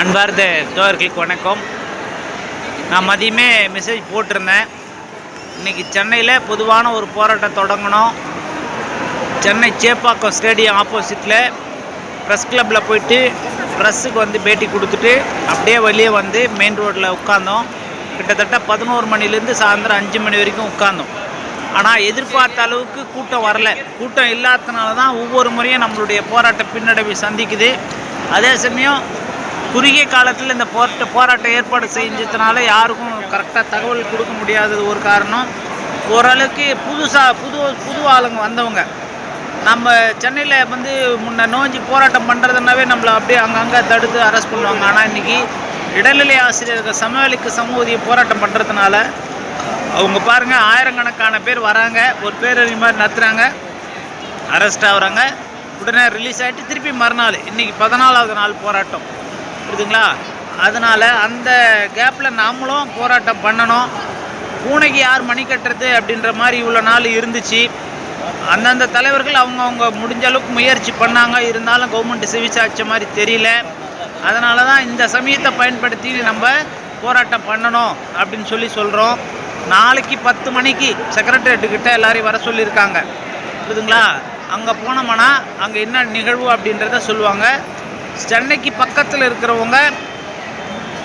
அன்பார்ந்த தோழர்களுக்கு வணக்கம். நான் மதியமே மெசேஜ் போட்டிருந்தேன். இன்றைக்கி சென்னையில் பொதுவான ஒரு போராட்டம் தொடங்கணும். சென்னை சேப்பாக்கம் ஸ்டேடியம் ஆப்போசிட்டில் ப்ரெஸ் கிளப்பில் போயிட்டு ப்ரெஸ்ஸுக்கு வந்து பேட்டி கொடுத்துட்டு அப்படியே வெளியே வந்து மெயின் ரோட்டில் உட்காந்தோம் கிட்டத்தட்ட பதினோரு மணிலேருந்து சாயந்தரம் அஞ்சு மணி வரைக்கும் உட்காந்தோம் ஆனால் எதிர்பார்த்த அளவுக்கு கூட்டம் வரல. கூட்டம் இல்லாததுனால தான் ஒவ்வொரு முறையும் நம்மளுடைய போராட்ட பின்னடைவை சந்திக்குது. அதே சமயம் குறுகிய காலத்தில் இந்த போராட்ட போராட்டம் ஏற்பாடு செஞ்சதுனால யாருக்கும் கரெக்டாக தகவல் கொடுக்க முடியாதது ஒரு காரணம். ஓரளவுக்கு புதுசாக புது புது ஆளுங்க வந்தவங்க. நம்ம சென்னையில் வந்து முன்ன நோஞ்சி போராட்டம் பண்ணுறதுனாவே நம்மளை அப்படியே அங்கங்கே தடுத்து அரெஸ்ட் பண்ணுவாங்க. ஆனால் இன்றைக்கி இடைநிலை ஆசிரியர்கள் சமவெளிக்கு சமூதிய போராட்டம் பண்ணுறதுனால அவங்க பாருங்கள் ஆயிரக்கணக்கான பேர் வராங்க. ஒரு பேரணி மாதிரி நடத்துகிறாங்க அரெஸ்ட் ஆகுறாங்க. உடனே ரிலீஸ் ஆகிட்டு திருப்பி மறுநாள் இன்றைக்கி பதினாலாவது நாள் போராட்டம். புரியுதுங்களா? அதனால் அந்த கேப்பில் நாமளும் போராட்டம் பண்ணணும். பூனைக்கு யார் மணி கட்டுறது அப்படின்ற மாதிரி இவ்வளோ நாள் இருந்துச்சு. அந்தந்த தலைவர்கள் அவங்கவுங்க முடிஞ்ச அளவுக்கு முயற்சி பண்ணாங்க. இருந்தாலும் கவர்மெண்ட் செவிச்சாச்ச மாதிரி தெரியல. அதனால தான் இந்த சமயத்தை பயன்படுத்தி நம்ம போராட்டம் பண்ணணும் அப்படின்னு சொல்லி சொல்கிறோம் நாளைக்கு பத்து மணிக்கு செக்ரட்டரியேட்டுக்கிட்ட எல்லாரையும் வர சொல்லியிருக்காங்க. புரியுதுங்களா? அங்கே போனோம்னா அங்கே என்ன நிகழ்வு அப்படின்றத சொல்லுவாங்க. சென்னைக்கு பக்கத்தில் இருக்கிறவங்க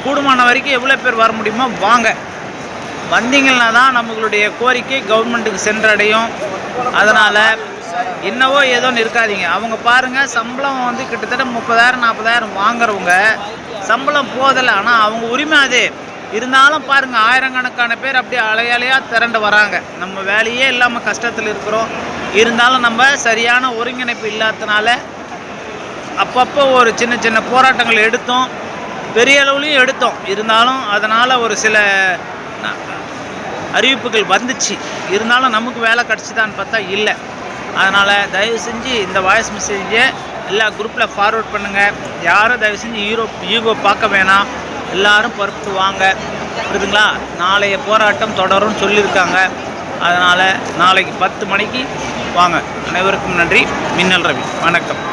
கூடுமான வரைக்கும் எவ்வளோ பேர் வர முடியுமோ வாங்க. வந்தீங்கன்னா தான் நம்மளுடைய கோரிக்கை கவர்மெண்ட்டுக்கு சென்றடையும். அதனால் என்னவோ ஏதோன்னு இருக்காதீங்க. அவங்க பாருங்கள் சம்பளம் வந்து கிட்டத்தட்ட முப்பதாயிரம் நாற்பதாயிரம் வாங்குறவங்க சம்பளம் போதலை. ஆனால் அவங்க உரிமை அது. இருந்தாலும் பாருங்கள் ஆயிரக்கணக்கான பேர் அப்படியே அலையலையாக திரண்டு வராங்க. நம்ம வேலையே இல்லாமல் கஷ்டத்தில் இருக்கிறோம். இருந்தாலும் நம்ம சரியான ஒருங்கிணைப்பு இல்லாததுனால அப்பப்போ ஒரு சின்ன சின்ன போராட்டங்கள் எடுத்தோம். பெரிய அளவுலையும் எடுத்தோம். இருந்தாலும் அதனால் ஒரு சில ந- அறிவிப்புகள் வந்துச்சு. இருந்தாலும் நமக்கு வேலை கிடச்சிதான்னு பார்த்தா இல்லை. அதனால் தயவு செஞ்சு இந்த வாய்ஸ் மெசேஜை எல்லா குரூப்பில் ஃபார்வர்ட் பண்ணுங்கள் யாரும் தயவு செஞ்சு ஈரோ ஈகோ பார்க்க வேணாம். எல்லாரும் பொறுப்பு வாங்க. புரியுதுங்களா? நாளைய போராட்டம் தொடரும்னு சொல்லியிருக்காங்க. அதனால் நாளைக்கு பத்து மணிக்கு வாங்க. அனைவருக்கும் நன்றி. மின்னல் ரவி. வணக்கம்.